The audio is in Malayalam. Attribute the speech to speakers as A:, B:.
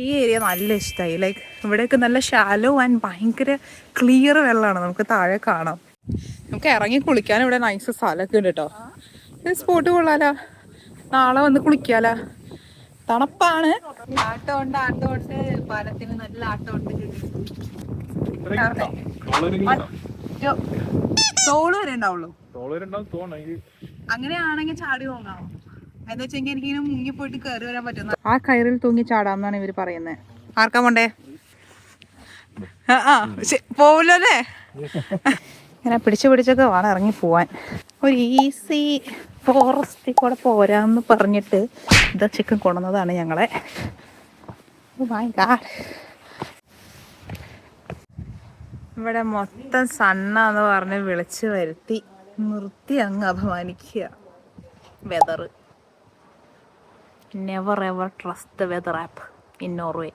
A: ഈ ഏരിയ നല്ല ഇഷ്ടമായി ലൈക്ക് ഇവിടെയൊക്കെ നല്ല ഷാലോ ആൻഡ് ഭയങ്കര ക്ലിയർ വെള്ളമാണ് നമുക്ക് താഴെ കാണാം. നമുക്ക് ഇറങ്ങി കുളിക്കാൻ ഇവിടെ നൈസ് സ്ഥലമൊക്കെ ഉണ്ട് കേട്ടോ സ്പോട്ട് കൊള്ളാലോ. നാളെ വന്ന് കുളിക്കാലോ. തണുപ്പാണ്. ആട്ടമുണ്ട് ആട്ടമുണ്ട് പാലത്തിന് നല്ല ആട്ടമുണ്ട് തോൾ വരെ ഉണ്ടാവുള്ളൂ. അങ്ങനെയാണെങ്കിൽ ചാടി പോകാം. എന്താ വെച്ചെങ്കിൽ എനിക്ക് ഇങ്ങനെ മുങ്ങി പോയിട്ട് കയറി വരാൻ പറ്റുന്ന ആ കയറിൽ തൂങ്ങി ചാടാമെന്നാണ് ഇവർ ഇവർ പറയുന്നത് ആർക്കാ പോണ്ടേ? ആ, പോവില്ലോ അല്ലേ? ഇങ്ങനെ പിടിച്ചു പിടിച്ചൊക്കെ വേണം ഇറങ്ങി പോവാൻ. ഒരു ഈസി ഫോറസ്റ്റിൽ കൂടെ പോരാന്ന് പറഞ്ഞിട്ട് ഇതാ ചിക്കൻ കൊണ്ടുവന്നതാണ് ഞങ്ങളെ. ഇവിടെ മൊത്തം സണ്ണാന്ന് പറഞ്ഞ് വിളിച്ചു വരുത്തി. നിർത്തി അങ്ങ് അപമാനിക്കുക. Whether never ever trust the weather app in Norway.